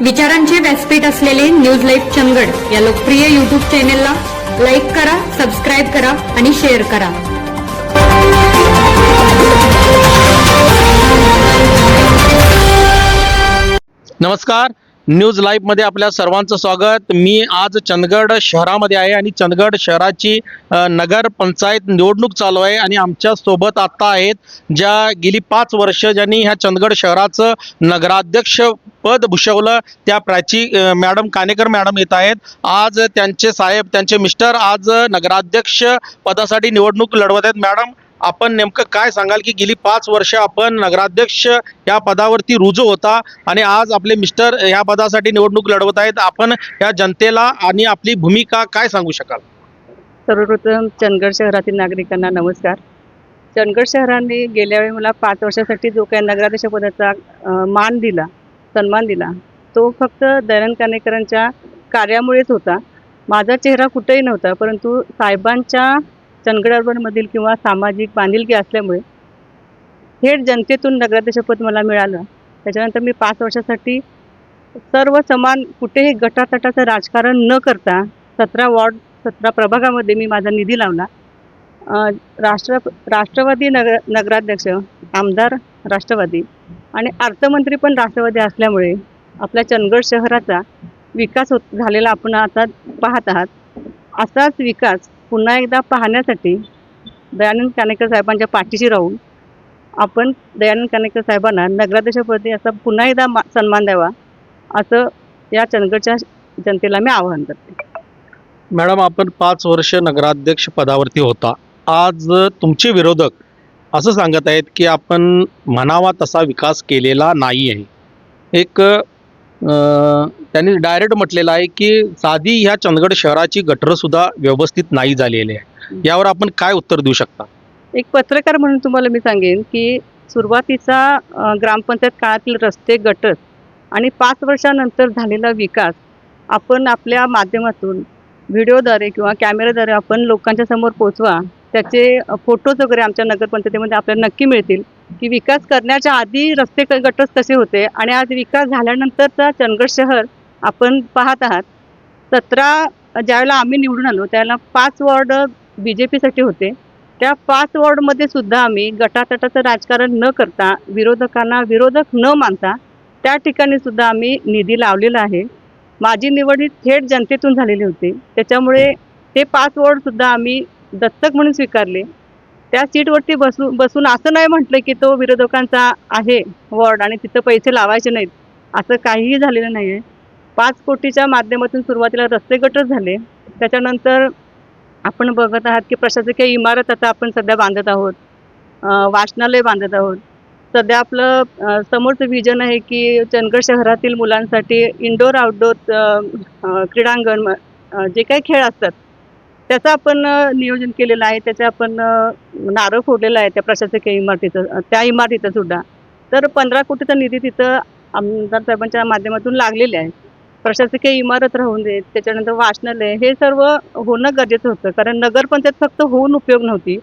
विचारांचे व्यासपीठ असलेले न्यूज लाईव्ह चंदगड या लोकप्रिय युट्यूब चॅनेलला लाईक करा सबस्क्राईब करा आणि शेअर करा. नमस्कार. न्यूज लाईव्हमध्ये आपल्या सर्वांचं स्वागत. मी आज चंदगड शहरामध्ये आहे आणि चंदगड शहराची नगर पंचायत निवडणूक चालू आहे आणि आमच्यासोबत आता आहेत ज्या गेली पाच वर्ष ज्यांनी ह्या चंदगड शहराचं नगराध्यक्ष पद भूषवलं त्या प्राची मॅडम कानेकर मॅडम येत आहेत. आज त्यांचे साहेब त्यांचे मिस्टर आज नगराध्यक्ष पदासाठी निवडणूक लढवत आहेत. मॅडम आपण नेमकं काय सांगाल की गेली पाच वर्ष आपण नगराध्यक्ष या पदावरती रुजू होता आणि आज आपले मिस्टर ह्या पदासाठी निवडणूक लढवत आहेत. आपण या जनतेला आणि आपली भूमिका काय सांगू शकाल? सर्वप्रथम चंदगड शहरातील नागरिकांना नमस्कार. चंदगड शहराने गेल्या वेळी मला पाच वर्षासाठी जो काही नगराध्यक्ष पदाचा मान दिला सन्मान दिला तो फक्त दयानंद कानेकरांच्या कार्यामुळेच होता. माझा चेहरा कुठेही नव्हता परंतु साहेबांच्या चंदगड अर्बनमधील किंवा सामाजिक बांधिलकी असल्यामुळे थेट जनतेतून नगराध्यक्षपद मला मिळालं. त्याच्यानंतर मी पाच वर्षासाठी सर्व समान कुठेही गटातटाचं राजकारण न करता सतरा वॉर्ड सतरा प्रभागामध्ये मी माझा निधी लावला. राष्ट्र राष्ट्रवादी नगर नगराध्यक्ष आमदार राष्ट्रवादी आणि अर्थमंत्री पण राष्ट्रवादी असल्यामुळे आपल्या चंदगड शहराचा विकास होत झालेला आपण आता पाहत आहात. असाच विकास पुन्हा एकदा पाहण्यासाठी दयानंद कानेकर साहेबांच्या पाठीशी राहून आपण दयानंद कानेकर साहेबांना नगराध्यक्षपदी असा पुन्हा एकदा मा सन्मान द्यावा असं या चंदगडच्या जनतेला मी आवाहन करते. मॅडम आपण पाच वर्ष नगराध्यक्ष पदावरती होता. आज तुमचे विरोधक असं सांगत आहेत की आपण म्हणावा तसा विकास केलेला नाही आहे एक त्यांनी डायरेक्ट म्हटलेलं आहे की साधी ह्या चंदगड शहराची गटरंसुद्धा व्यवस्थित नाही झालेली आहे. यावर आपण काय उत्तर देऊ शकता? एक पत्रकार म्हणून तुम्हाला मी सांगेन की सुरुवातीचा ग्रामपंचायत काळातील रस्ते गटर आणि पाच वर्षानंतर झालेला विकास आपण आपल्या माध्यमातून व्हिडिओद्वारे किंवा कॅमेऱ्याद्वारे आपण लोकांच्या समोर पोचवा त्याचे फोटोज वगैरे आमच्या नगरपंचायतीमध्ये आपल्याला नक्की मिळतील. की विकास करण्याच्या आधी रस्ते गटच तसे कसे होते आणि आज विकास झाल्यानंतरचा चंदगड शहर आपण पाहत आहात. सतरा ज्यावेळेला आम्ही निवडून आलो त्यावेळेला पाच वॉर्ड बी जे पीसाठी होते. त्या पाच वॉर्डमध्ये सुद्धा आम्ही गटातटाचं राजकारण न करता विरोधकांना विरोधक न मानता त्या ठिकाणी सुद्धा आम्ही निधी लावलेला आहे. माझी निवड ही थेट जनतेतून झालेली होती. त्याच्यामुळे ते पाच वॉर्डसुद्धा आम्ही दत्तक म्हणून स्वीकारले. त्या सीटवरती बसू बसून असं नाही म्हटलं की तो विरोधकांचा आहे वॉर्ड आणि तिथं पैसे लावायचे नाहीत. असं काहीही झालेलं नाही आहे पाच कोटीच्या माध्यमातून सुरुवातीला रस्ते गटर झाले. त्याच्यानंतर आपण बघत आहात की प्रशासकीय इमारत आता आपण सध्या बांधत आहोत. वाचनालय बांधत आहोत. सध्या आपलं समोरचं विजन आहे की चंदगड शहरातील मुलांसाठी इनडोर आउटडोर क्रीडांगण जे काही खेळ असतात त्याचं आपण नियोजन केलेलं आहे. त्याचं आपण नारळ फोडलेलं आहे त्या प्रशासकीय इमारतीचं त्या इमारतीचं सुद्धा. तर पंधरा कोटीचा निधी तिथं आमदार साहेबांच्या माध्यमातून लागलेले आहे. प्रशासकीय इमारत राहून देत त्याच्यानंतर वाचनालय हे सर्व होणं गरजेचं होतं. कारण नगरपंचायत फक्त होऊन उपयोग नव्हती.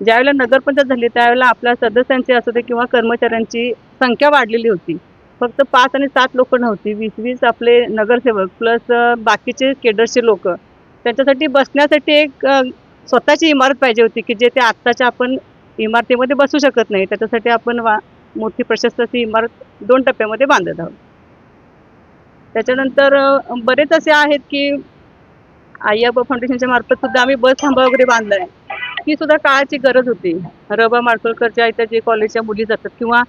ज्यावेळेला नगरपंचायत झाली त्यावेळेला आपल्या सदस्यांची असू दे किंवा कर्मचाऱ्यांची संख्या वाढलेली होती. फक्त पाच आणि सात लोक नव्हती. वीस वीस आपले नगरसेवक प्लस बाकीचे केडर्सचे लोक. त्यांच्यासाठी बसण्यासाठी एक स्वतःची इमारत पाहिजे होती की जे ते आत्ताच्या आपण इमारतीमध्ये बसू शकत नाही. त्याच्यासाठी आपण वा मोठी प्रशस्त अशी इमारत दोन टप्प्यामध्ये बांधत आहोत. त्याच्यानंतर बरेच असे आहेत की आय्याबा फाउंडेशनच्या मार्फत सुद्धा आम्ही बस थांबा वगैरे बांधला आहे ही सुद्धा काळाची गरज होती. रबा माडखोलकरच्या इथं जे कॉलेजच्या मुली जातात किंवा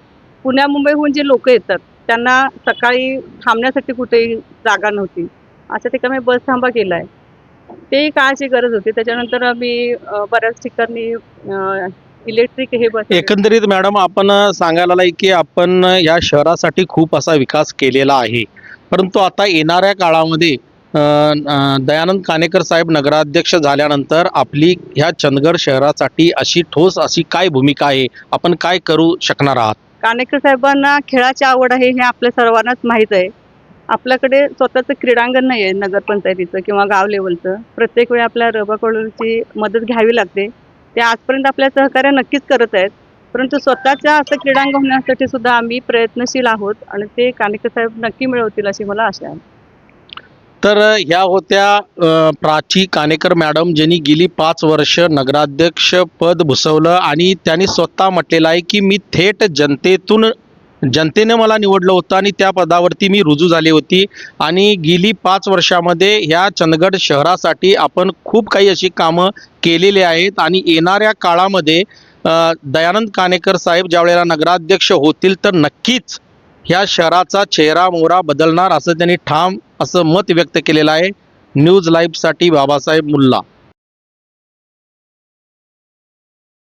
पुण्या मुंबईहून जे लोक येतात त्यांना सकाळी थांबण्यासाठी कुठेही जागा नव्हती. अशा ठिकाणी बस थांबा केला आहे तेही काळाची गरज होती. त्याच्यानंतर अ, बऱ्याच ठिकाणी इलेक्ट्रिक हे बस एकंदरीत मॅडम आपण सांगायला की आपण या शहरासाठी खूप असा विकास केलेला आहे. परंतु आता येणाऱ्या काळामध्ये दयानंद कानेकर साहेब नगराध्यक्ष झाल्यानंतर आपली ह्या चंदगड शहरासाठी अशी ठोस अशी काय भूमिका आहे? आपण काय करू शकणार आहात? कानेकर साहेबांना खेळाची आवड आहे हे आपल्या सर्वांनाच माहीत आहे. आपल्याकडे स्वतःचं क्रीडांगण नाही आहे नगरपंचायतीचं किंवा गाव लेवलचं. प्रत्येक वेळी आपल्या रबाकडूनची मदत घ्यावी लागते. ते आजपर्यंत आपल्या सहकार्य नक्कीच करत आहेत. परंतु स्वतःच्या असं क्रीडांगण होण्यासाठी सुद्धा आम्ही प्रयत्नशील आहोत आणि ते कानेकर साहेब नक्की मिळवतील अशी मला आशा आहे. तर ह्या होत्या प्राची कानेकर मॅडम ज्यांनी गेली पाच वर्ष नगराध्यक्ष पद भुसवलं आणि त्यांनी स्वतः म्हटलेलं आहे की मी थेट जनतेतून जनतेने मला निवडलं होतं आणि त्या पदावरती मी रुजू झाली होती. आणि गेली पाच वर्षामध्ये ह्या चंदगड शहरासाठी आपण खूप काही अशी कामं केलेली आहेत. आणि येणाऱ्या काळामध्ये दयानंद कानेकर साहेब ज्यावेळेला नगराध्यक्ष होतील तर नक्कीच ह्या शहराचा चेहरा मोहरा बदलणार असं त्यांनी ठाम असं मत व्यक्त केलेलं आहे. न्यूज लाईव्हसाठी बाबासाहेब मुल्ला.